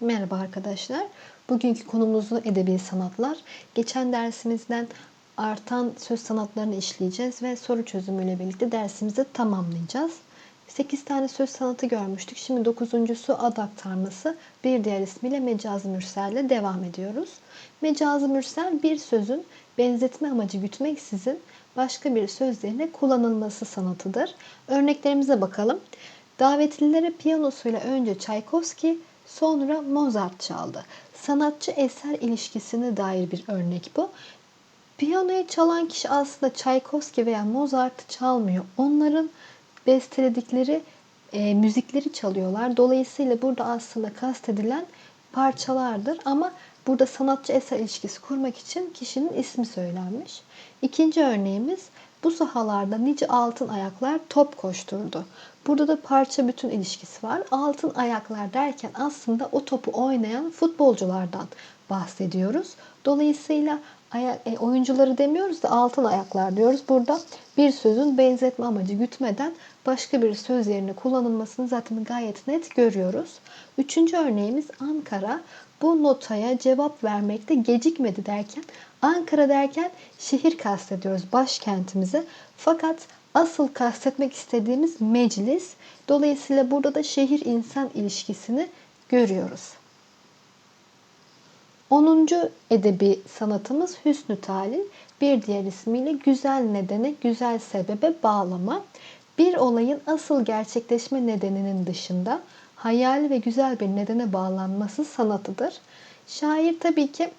Merhaba arkadaşlar. Bugünkü konumuz edebi sanatlar. Geçen dersimizden artan söz sanatlarını işleyeceğiz ve soru çözümüyle birlikte dersimizi tamamlayacağız. 8 tane söz sanatı görmüştük. Şimdi dokuzuncusu ad aktarması. Bir diğer ismiyle mecaz mürselle devam ediyoruz. Mecaz mürsel bir sözün benzetme amacı gütmeksizin başka bir söz yerine kullanılması sanatıdır. Örneklerimize bakalım. Davetlilere piyanosuyla önce Tchaikovsky, sonra Mozart çaldı. Sanatçı eser ilişkisine dair bir örnek bu. Piyanoyu çalan kişi aslında Tchaikovsky veya Mozart'ı çalmıyor. Onların besteledikleri e, müzikleri çalıyorlar. Dolayısıyla burada aslında kastedilen parçalardır ama burada sanatçı eser ilişkisi kurmak için kişinin ismi söylenmiş. İkinci örneğimiz bu sahalarda nice altın ayaklar top koşturdu. Burada da parça bütün ilişkisi var. Altın ayaklar derken aslında o topu oynayan futbolculardan bahsediyoruz. Dolayısıyla ayak, e, oyuncuları demiyoruz da altın ayaklar diyoruz. Burada bir sözün benzetme amacı gütmeden başka bir söz yerine kullanılmasını zaten gayet net görüyoruz. Üçüncü örneğimiz Ankara bu notaya cevap vermekte gecikmedi derken Ankara derken şehir kastediyoruz başkentimize. Fakat asıl kastetmek istediğimiz meclis. Dolayısıyla burada da şehir insan ilişkisini görüyoruz. 10. edebi sanatımız Hüsnü Talil. Bir diğer ismiyle güzel nedene, güzel sebebe bağlama. Bir olayın asıl gerçekleşme nedeninin dışında hayal ve güzel bir nedene bağlanması sanatıdır. Şair tabii ki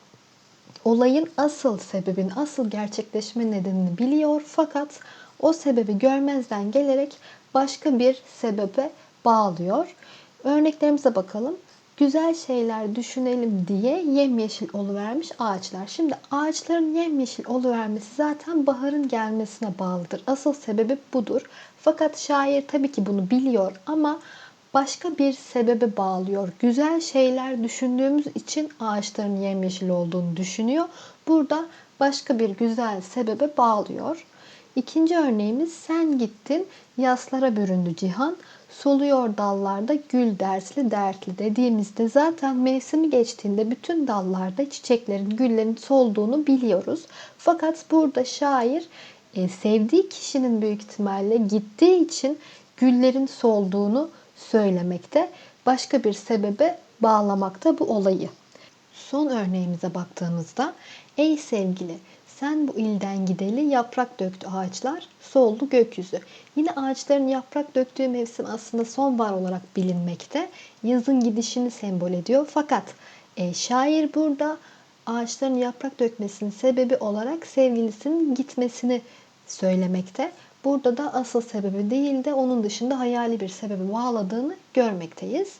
olayın asıl sebebin, asıl gerçekleşme nedenini biliyor fakat o sebebi görmezden gelerek başka bir sebebe bağlıyor. Örneklerimize bakalım. Güzel şeyler düşünelim diye yemyeşil oluvermiş ağaçlar. Şimdi ağaçların yemyeşil oluvermesi zaten baharın gelmesine bağlıdır. Asıl sebebi budur. Fakat şair tabii ki bunu biliyor ama başka bir sebebe bağlıyor. Güzel şeyler düşündüğümüz için ağaçların yemyeşil olduğunu düşünüyor. Burada başka bir güzel sebebe bağlıyor. İkinci örneğimiz sen gittin yaslara büründü cihan. Soluyor dallarda gül dersli dertli dediğimizde zaten mevsimi geçtiğinde bütün dallarda çiçeklerin, güllerin solduğunu biliyoruz. Fakat burada şair e, sevdiği kişinin büyük ihtimalle gittiği için güllerin solduğunu söylemekte. Başka bir sebebe bağlamakta bu olayı. Son örneğimize baktığımızda ey sevgili sen bu ilden gideli yaprak döktü ağaçlar, soldu gökyüzü. Yine ağaçların yaprak döktüğü mevsim aslında sonbahar olarak bilinmekte. Yazın gidişini sembol ediyor. Fakat e, şair burada ağaçların yaprak dökmesinin sebebi olarak sevgilisinin gitmesini söylemekte. Burada da asıl sebebi değil de onun dışında hayali bir sebebi bağladığını görmekteyiz.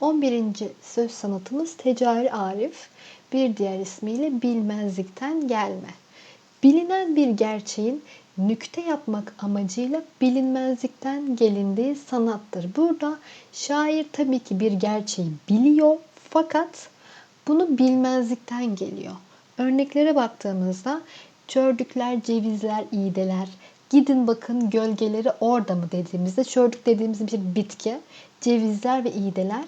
11. söz sanatımız Tecari Arif bir diğer ismiyle bilmezlikten gelme. Bilinen bir gerçeğin nükte yapmak amacıyla bilinmezlikten gelindiği sanattır. Burada şair tabii ki bir gerçeği biliyor fakat bunu bilmezlikten geliyor. Örneklere baktığımızda çördükler, cevizler, iğdeler, gidin bakın gölgeleri orada mı dediğimizde çördük dediğimiz bir bitki, cevizler ve iğdeler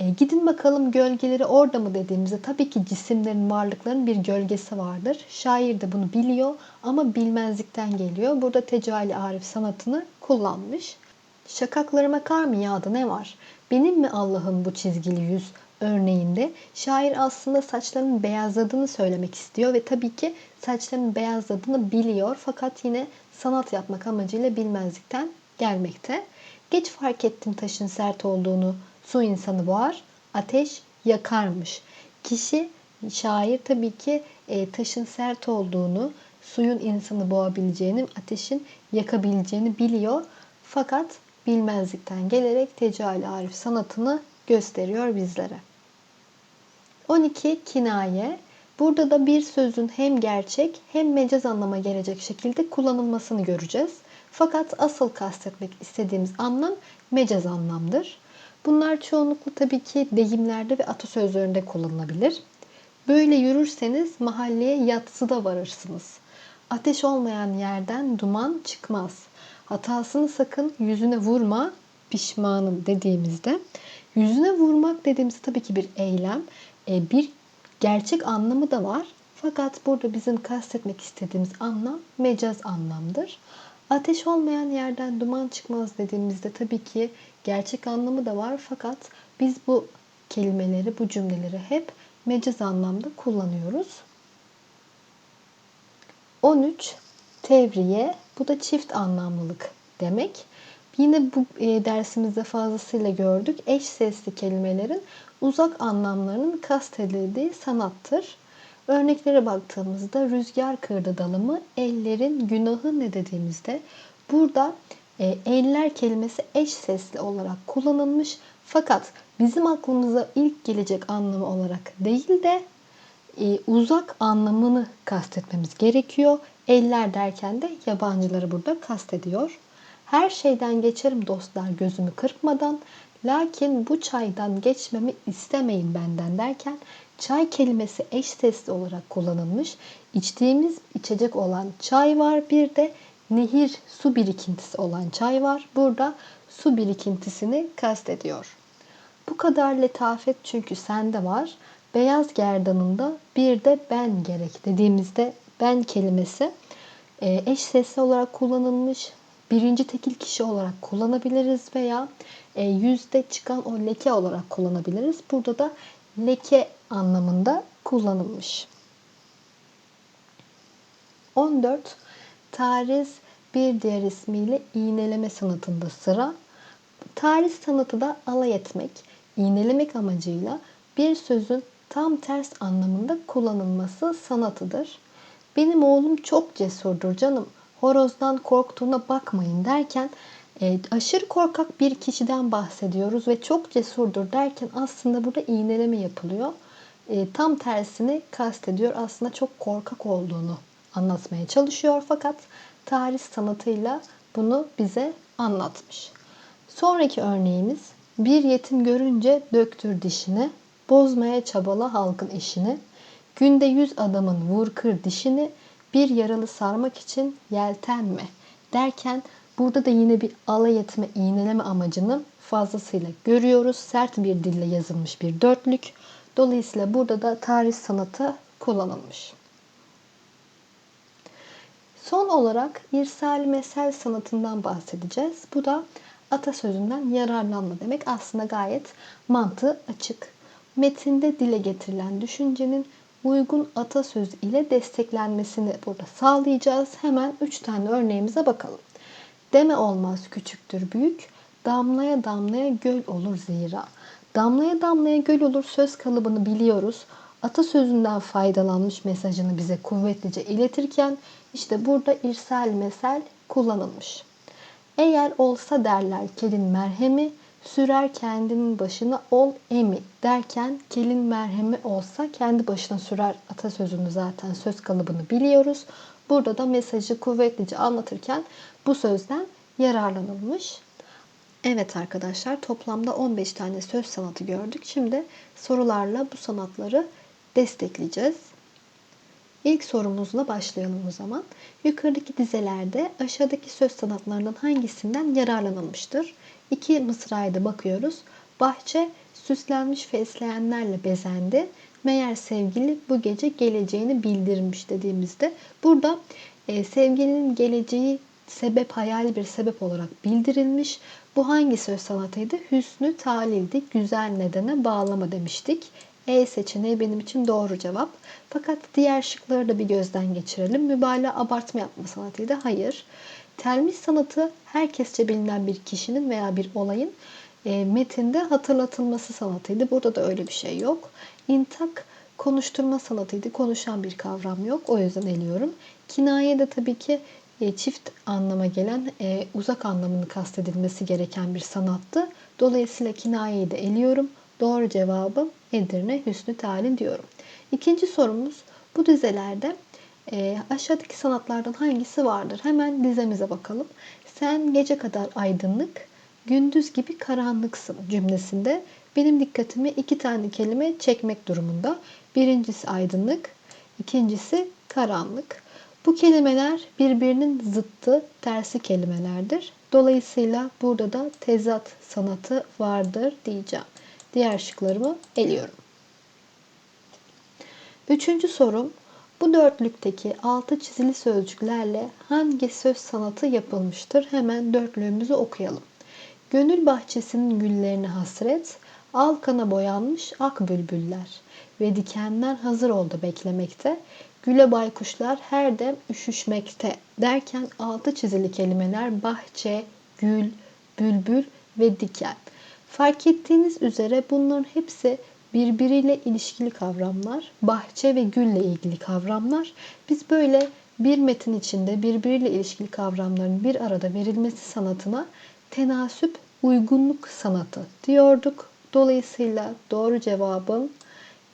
e, gidin bakalım gölgeleri orada mı dediğimizde tabii ki cisimlerin, varlıkların bir gölgesi vardır. Şair de bunu biliyor ama bilmezlikten geliyor. Burada tecali arif sanatını kullanmış. Şakaklarıma kar mı yağdı ne var? Benim mi Allah'ım bu çizgili yüz örneğinde şair aslında saçlarının beyazladığını söylemek istiyor ve tabii ki saçlarının beyazladığını biliyor fakat yine sanat yapmak amacıyla bilmezlikten gelmekte. Geç fark ettim taşın sert olduğunu, Su insanı boğar, ateş yakarmış. Kişi, şair tabii ki e, taşın sert olduğunu, suyun insanı boğabileceğini, ateşin yakabileceğini biliyor. Fakat bilmezlikten gelerek Tecali Arif sanatını gösteriyor bizlere. 12 kinaye. Burada da bir sözün hem gerçek hem mecaz anlama gelecek şekilde kullanılmasını göreceğiz. Fakat asıl kastetmek istediğimiz anlam mecaz anlamdır. Bunlar çoğunlukla tabii ki deyimlerde ve atasözlerinde kullanılabilir. Böyle yürürseniz mahalleye yatsıda varırsınız. Ateş olmayan yerden duman çıkmaz. Hatasını sakın yüzüne vurma pişmanım dediğimizde Yüzüne vurmak dediğimiz tabii ki bir eylem. E, bir gerçek anlamı da var. Fakat burada bizim kastetmek istediğimiz anlam mecaz anlamdır. Ateş olmayan yerden duman çıkmaz dediğimizde tabii ki gerçek anlamı da var. Fakat biz bu kelimeleri, bu cümleleri hep mecaz anlamda kullanıyoruz. 13 tevriye bu da çift anlamlılık demek. Yine bu e, dersimizde fazlasıyla gördük. Eş sesli kelimelerin uzak anlamlarının kastedildiği sanattır. Örneklere baktığımızda rüzgar kırdı dalımı, ellerin günahı ne dediğimizde burada e, eller kelimesi eş sesli olarak kullanılmış. Fakat bizim aklımıza ilk gelecek anlamı olarak değil de e, uzak anlamını kastetmemiz gerekiyor. Eller derken de yabancıları burada kastediyor. Her şeyden geçerim dostlar gözümü kırpmadan. Lakin bu çaydan geçmemi istemeyin benden derken çay kelimesi eş sesli olarak kullanılmış. İçtiğimiz içecek olan çay var. Bir de nehir su birikintisi olan çay var. Burada su birikintisini kastediyor. Bu kadar letafet çünkü sende var. Beyaz gerdanında bir de ben gerek dediğimizde ben kelimesi e, eş sesli olarak kullanılmış. Birinci tekil kişi olarak kullanabiliriz veya e, yüzde çıkan o leke olarak kullanabiliriz. Burada da leke anlamında kullanılmış. 14. Tariz bir diğer ismiyle iğneleme sanatında sıra. Tariz sanatı da alay etmek, iğnelemek amacıyla bir sözün tam ters anlamında kullanılması sanatıdır. Benim oğlum çok cesurdur canım. Horozdan korktuğuna bakmayın derken e, aşırı korkak bir kişiden bahsediyoruz ve çok cesurdur derken aslında burada iğneleme yapılıyor. E, tam tersini kastediyor. Aslında çok korkak olduğunu anlatmaya çalışıyor fakat tarih sanatıyla bunu bize anlatmış. Sonraki örneğimiz bir yetim görünce döktür dişini, bozmaya çabala halkın işini, günde yüz adamın vur kır dişini, bir yaralı sarmak için yeltenme derken burada da yine bir alay etme, iğneleme amacını fazlasıyla görüyoruz. Sert bir dille yazılmış bir dörtlük. Dolayısıyla burada da tarih sanatı kullanılmış. Son olarak irsal mesel sanatından bahsedeceğiz. Bu da atasözünden yararlanma demek. Aslında gayet mantığı açık. Metinde dile getirilen düşüncenin uygun atasöz ile desteklenmesini burada sağlayacağız. Hemen 3 tane örneğimize bakalım. Deme olmaz küçüktür büyük, damlaya damlaya göl olur zira. Damlaya damlaya göl olur söz kalıbını biliyoruz. Atasözünden faydalanmış mesajını bize kuvvetlice iletirken işte burada irsal mesel kullanılmış. Eğer olsa derler kelin merhemi, sürer kendinin başına ol emi derken kelin merhemi olsa kendi başına sürer atasözünü zaten söz kalıbını biliyoruz. Burada da mesajı kuvvetlice anlatırken bu sözden yararlanılmış. Evet arkadaşlar toplamda 15 tane söz sanatı gördük. Şimdi sorularla bu sanatları destekleyeceğiz. İlk sorumuzla başlayalım o zaman. Yukarıdaki dizelerde aşağıdaki söz sanatlarından hangisinden yararlanılmıştır? İki mısraya da bakıyoruz. Bahçe süslenmiş fesleğenlerle bezendi. Meğer sevgili bu gece geleceğini bildirmiş dediğimizde burada e, sevgilinin geleceği sebep hayali bir sebep olarak bildirilmiş. Bu hangi söz sanatıydı? Hüsnü talildi. Güzel nedene bağlama demiştik. E seçeneği benim için doğru cevap. Fakat diğer şıkları da bir gözden geçirelim. Mübalağa abartma yapma sanatıydı. Hayır. Telmis sanatı herkesçe bilinen bir kişinin veya bir olayın e, metinde hatırlatılması sanatıydı. Burada da öyle bir şey yok. İntak konuşturma sanatıydı. Konuşan bir kavram yok. O yüzden eliyorum. Kinaye de tabii ki e, çift anlama gelen e, uzak anlamını kastedilmesi gereken bir sanattı. Dolayısıyla kinayeyi de eliyorum. Doğru cevabım Edirne Hüsnü Talim diyorum. İkinci sorumuz bu dizelerde e, aşağıdaki sanatlardan hangisi vardır? Hemen dizemize bakalım. Sen gece kadar aydınlık, gündüz gibi karanlıksın cümlesinde benim dikkatimi iki tane kelime çekmek durumunda. Birincisi aydınlık, ikincisi karanlık. Bu kelimeler birbirinin zıttı, tersi kelimelerdir. Dolayısıyla burada da tezat sanatı vardır diyeceğim. Diğer şıklarımı eliyorum. Üçüncü sorum. Bu dörtlükteki altı çizili sözcüklerle hangi söz sanatı yapılmıştır? Hemen dörtlüğümüzü okuyalım. Gönül bahçesinin güllerine hasret, al kana boyanmış ak bülbüller ve dikenler hazır oldu beklemekte. Güle baykuşlar her dem üşüşmekte derken altı çizili kelimeler bahçe, gül, bülbül ve diken. Fark ettiğiniz üzere bunların hepsi birbiriyle ilişkili kavramlar, bahçe ve gülle ilgili kavramlar. Biz böyle bir metin içinde birbiriyle ilişkili kavramların bir arada verilmesi sanatına tenasüp uygunluk sanatı diyorduk. Dolayısıyla doğru cevabım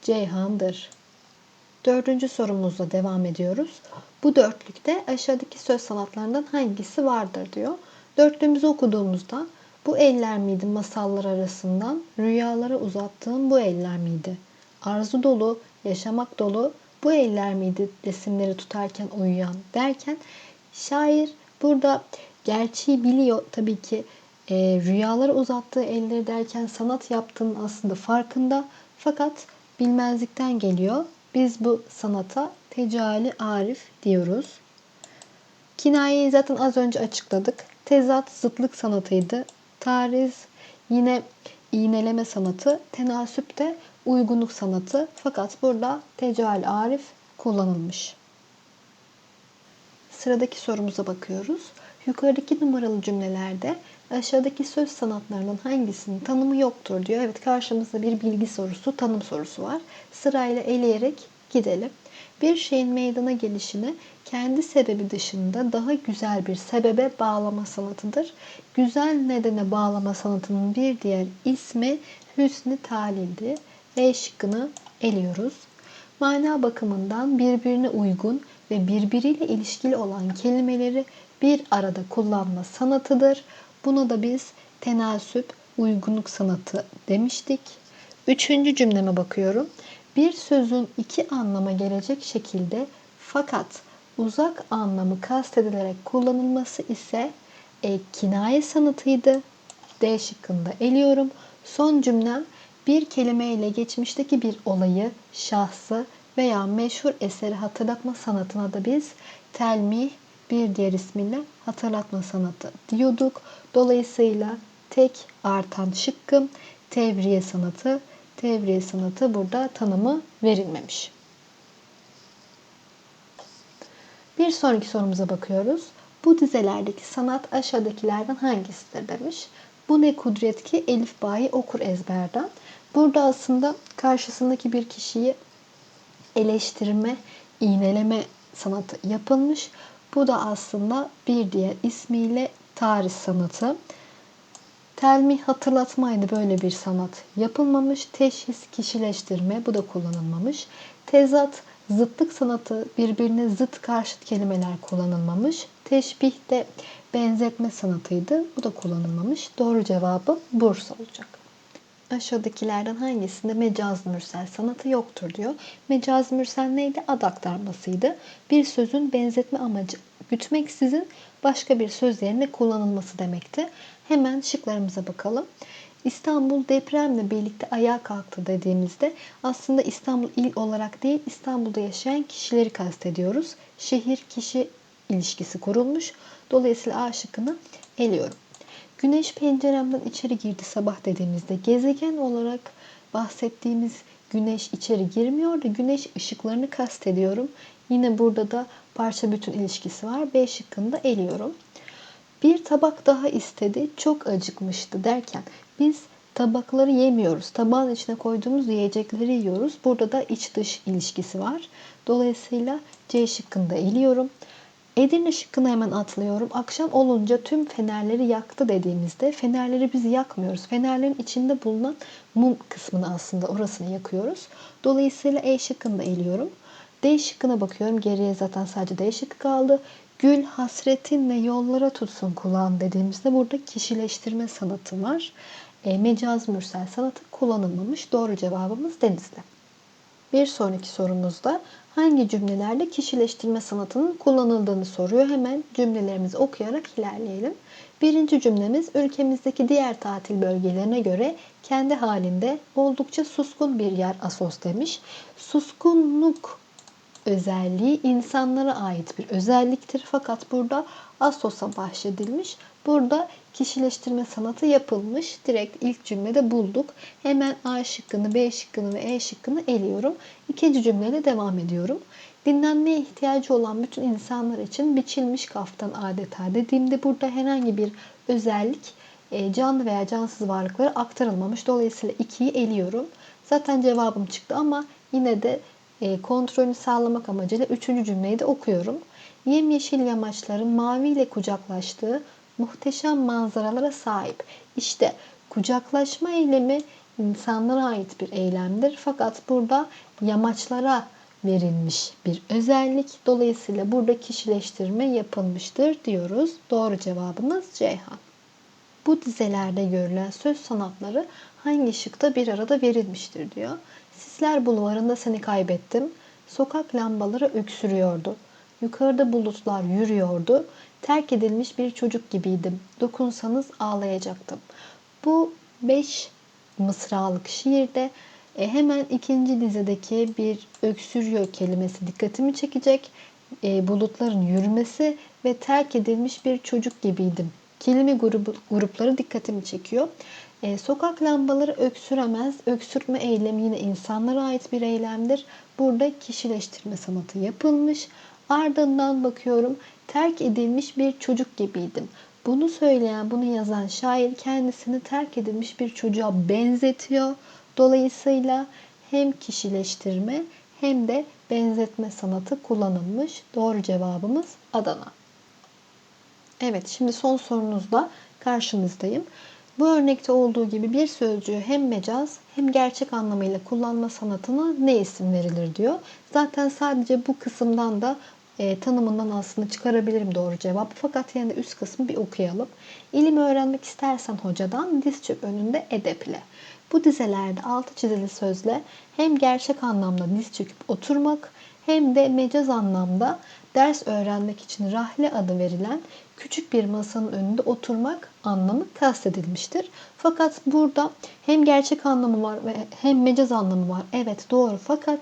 Ceyhan'dır. Dördüncü sorumuzla devam ediyoruz. Bu dörtlükte aşağıdaki söz sanatlarından hangisi vardır diyor. Dörtlüğümüzü okuduğumuzda bu eller miydi masallar arasından rüyalara uzattığım bu eller miydi? Arzu dolu, yaşamak dolu bu eller miydi resimleri tutarken uyuyan derken şair burada gerçeği biliyor tabii ki e, rüyalara uzattığı elleri derken sanat yaptığının aslında farkında fakat bilmezlikten geliyor. Biz bu sanata tecali arif diyoruz. Kinayeyi zaten az önce açıkladık. Tezat zıtlık sanatıydı. Tariz yine iğneleme sanatı. Tenasüp de uygunluk sanatı. Fakat burada tecali arif kullanılmış. Sıradaki sorumuza bakıyoruz. Yukarıdaki numaralı cümlelerde aşağıdaki söz sanatlarının hangisinin tanımı yoktur diyor. Evet karşımızda bir bilgi sorusu, tanım sorusu var. Sırayla eleyerek gidelim. Bir şeyin meydana gelişini kendi sebebi dışında daha güzel bir sebebe bağlama sanatıdır. Güzel nedene bağlama sanatının bir diğer ismi hüsnü talildi. E şıkkını eliyoruz. Mana bakımından birbirine uygun ve birbiriyle ilişkili olan kelimeleri bir arada kullanma sanatıdır. Buna da biz tenasüp, uygunluk sanatı demiştik. Üçüncü cümleme bakıyorum. Bir sözün iki anlama gelecek şekilde fakat uzak anlamı kastedilerek kullanılması ise e, kinaye sanatıydı. D şıkkında eliyorum. Son cümlem bir kelimeyle geçmişteki bir olayı, şahsı veya meşhur eseri hatırlatma sanatına da biz telmih bir diğer ismiyle hatırlatma sanatı diyorduk. Dolayısıyla tek artan şıkkım tevriye sanatı. Tevriye sanatı burada tanımı verilmemiş. Bir sonraki sorumuza bakıyoruz. Bu dizelerdeki sanat aşağıdakilerden hangisidir demiş. Bu ne kudret ki Elif Bayi okur ezberden. Burada aslında karşısındaki bir kişiyi eleştirme, iğneleme sanatı yapılmış. Bu da aslında bir diğer ismiyle tarih sanatı. Telmih hatırlatmaydı böyle bir sanat yapılmamış. Teşhis kişileştirme bu da kullanılmamış. Tezat zıtlık sanatı birbirine zıt karşıt kelimeler kullanılmamış. Teşbih de benzetme sanatıydı. Bu da kullanılmamış. Doğru cevabı Bursa olacak. Aşağıdakilerden hangisinde mecaz mürsel sanatı yoktur diyor. Mecaz mürsel neydi? Ad aktarmasıydı. Bir sözün benzetme amacı gütmeksizin başka bir söz yerine kullanılması demekti. Hemen şıklarımıza bakalım. İstanbul depremle birlikte ayağa kalktı dediğimizde aslında İstanbul il olarak değil İstanbul'da yaşayan kişileri kastediyoruz. Şehir kişi ilişkisi kurulmuş. Dolayısıyla A şıkkını eliyorum. Güneş penceremden içeri girdi sabah dediğimizde gezegen olarak bahsettiğimiz güneş içeri girmiyor da güneş ışıklarını kastediyorum. Yine burada da parça bütün ilişkisi var. B şıkkını eliyorum. Bir tabak daha istedi. Çok acıkmıştı derken biz tabakları yemiyoruz. Tabağın içine koyduğumuz yiyecekleri yiyoruz. Burada da iç dış ilişkisi var. Dolayısıyla C şıkkını eliyorum. Edirne şıkkını hemen atlıyorum. Akşam olunca tüm fenerleri yaktı dediğimizde fenerleri biz yakmıyoruz. Fenerlerin içinde bulunan mum kısmını aslında orasını yakıyoruz. Dolayısıyla E şıkkını da eliyorum. D şıkkına bakıyorum. Geriye zaten sadece D şıkkı kaldı. Gül hasretinle yollara tutsun kulağım dediğimizde burada kişileştirme sanatı var. E, mecaz mürsel sanatı kullanılmamış. Doğru cevabımız Denizli. Bir sonraki sorumuzda hangi cümlelerde kişileştirme sanatının kullanıldığını soruyor. Hemen cümlelerimizi okuyarak ilerleyelim. Birinci cümlemiz ülkemizdeki diğer tatil bölgelerine göre kendi halinde oldukça suskun bir yer Asos demiş. Suskunluk özelliği insanlara ait bir özelliktir. Fakat burada Assos'a bahşedilmiş. Burada kişileştirme sanatı yapılmış. Direkt ilk cümlede bulduk. Hemen A şıkkını, B şıkkını ve E şıkkını eliyorum. İkinci cümleyle devam ediyorum. Dinlenmeye ihtiyacı olan bütün insanlar için biçilmiş kaftan adeta dediğimde burada herhangi bir özellik e, canlı veya cansız varlıklara aktarılmamış. Dolayısıyla 2'yi eliyorum. Zaten cevabım çıktı ama yine de kontrolünü sağlamak amacıyla üçüncü cümleyi de okuyorum. Yemyeşil yamaçların maviyle kucaklaştığı muhteşem manzaralara sahip. İşte kucaklaşma eylemi insanlara ait bir eylemdir. Fakat burada yamaçlara verilmiş bir özellik. Dolayısıyla burada kişileştirme yapılmıştır diyoruz. Doğru cevabımız Ceyhan. Bu dizelerde görülen söz sanatları hangi şıkta bir arada verilmiştir diyor. Sisler bulvarında seni kaybettim. Sokak lambaları öksürüyordu. Yukarıda bulutlar yürüyordu. Terk edilmiş bir çocuk gibiydim. Dokunsanız ağlayacaktım. Bu beş mısralık şiirde e, hemen ikinci dizedeki bir öksürüyor kelimesi dikkatimi çekecek. E, bulutların yürümesi ve terk edilmiş bir çocuk gibiydim. Kelime grubu, grupları dikkatimi çekiyor. E, sokak lambaları öksüremez. Öksürtme eylemi yine insanlara ait bir eylemdir. Burada kişileştirme sanatı yapılmış. Ardından bakıyorum terk edilmiş bir çocuk gibiydim. Bunu söyleyen, bunu yazan şair kendisini terk edilmiş bir çocuğa benzetiyor. Dolayısıyla hem kişileştirme hem de benzetme sanatı kullanılmış. Doğru cevabımız Adana. Evet, şimdi son sorunuzda karşınızdayım. Bu örnekte olduğu gibi bir sözcüğü hem mecaz hem gerçek anlamıyla kullanma sanatına ne isim verilir diyor. Zaten sadece bu kısımdan da e, tanımından aslında çıkarabilirim doğru cevap. Fakat yine üst kısmı bir okuyalım. İlim öğrenmek istersen hocadan diz çöp önünde edeple. Bu dizelerde altı çizili sözle hem gerçek anlamda diz çöküp oturmak hem de mecaz anlamda ders öğrenmek için rahle adı verilen küçük bir masanın önünde oturmak anlamı kastedilmiştir. Fakat burada hem gerçek anlamı var ve hem mecaz anlamı var. Evet doğru fakat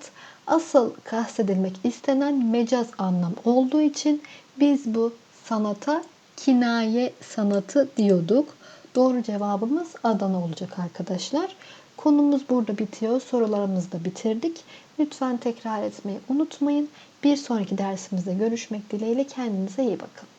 asıl kastedilmek istenen mecaz anlam olduğu için biz bu sanata kinaye sanatı diyorduk. Doğru cevabımız Adana olacak arkadaşlar. Konumuz burada bitiyor. Sorularımızı da bitirdik. Lütfen tekrar etmeyi unutmayın. Bir sonraki dersimizde görüşmek dileğiyle kendinize iyi bakın.